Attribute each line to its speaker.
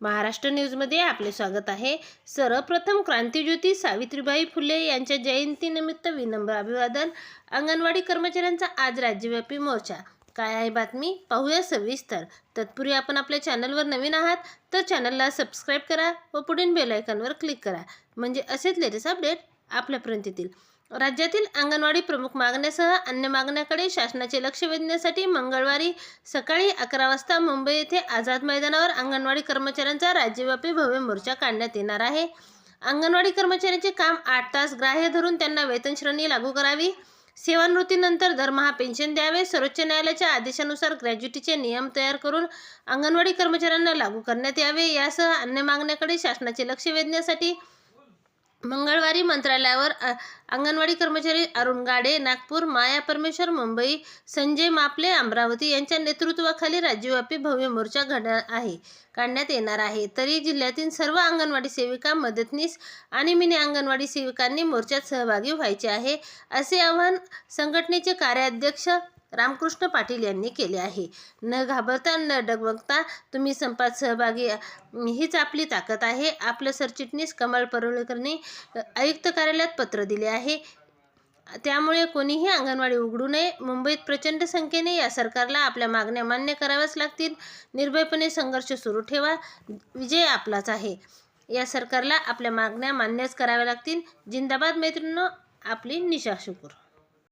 Speaker 1: महाराष्ट्र न्यूजमध्ये आपले स्वागत आहे. सर्वप्रथम क्रांतीज्योती सावित्रीबाई फुले यांच्या जयंतीनिमित्त विनम्र अभिवादन. अंगणवाडी कर्मचाऱ्यांचा आज राज्यव्यापी मोर्चा. काय आहे बातमी? पाहूया सविस्तर. तत्पूर्वी आपण आपल्या चॅनलवर नवीन आहात तर चॅनलला सबस्क्राईब करा व पुढील बेलायकॉनवर क्लिक करा. म्हणजे असेच लेटेस्ट अपडेट आपल्यापर्यंत येतील राज्यातील अंगणवाडी प्रमुख मागण्यासह अन्य मागण्याकडे शासनाचे लक्ष वेधण्यासाठी मंगळवारी सकाळी अकरा वाजता मुंबई येथे आझाद मैदानावर अंगणवाडी कर्मचाऱ्यांचा राज्यव्यापी भव्य मोर्चा काढण्यात येणार आहे. अंगणवाडी कर्मचाऱ्यांचे काम आठ तास ग्राह्य धरून त्यांना वेतन श्रेणी लागू करावी. सेवानिवृत्तीनंतर दरमहा पेन्शन द्यावे. सर्वोच्च न्यायालयाच्या आदेशानुसार ग्रॅज्युटीचे नियम तयार करून अंगणवाडी कर्मचाऱ्यांना लागू करण्यात यावे. यासह अन्य मागण्याकडे शासनाचे लक्ष वेधण्यासाठी मंगळवारी मंत्रालयावर अंगणवाडी कर्मचारी अरुण गाडे नागपूर माया परमेश्वर मुंबई संजय मापले अमरावती यांच्या नेतृत्वाखाली राज्यव्यापी भव्य मोर्चा घडणार आहे काढण्यात येणार आहे. तरी जिल्ह्यातील सर्व अंगणवाडी सेविका मदतनीस आणि मिनी अंगणवाडी सेविकांनी मोर्चात सहभागी व्हायचे आहे असे आवाहन संघटनेचे कार्याध्यक्ष रामकृष्ण पाटील यांनी केले आहे. न घाबरता न डगमगता तुम्ही संपात सहभागी हीच आपली ताकद आहे. आपलं सरचिटणीस कमल परुळकरने आयुक्त कार्यालयात पत्र दिले आहे. त्यामुळे कोणीही अंगणवाडी उघडू नये. मुंबईत प्रचंड संख्येने या सरकारला आपल्या मागण्या मान्य कराव्याच लागतील. निर्भयपणे संघर्ष सुरू ठेवा. विजय आपलाच आहे. या सरकारला आपल्या मागण्या मान्यच कराव्या लागतील. जिंदाबाद मैत्रिणींनो आपली निशा शुकूर.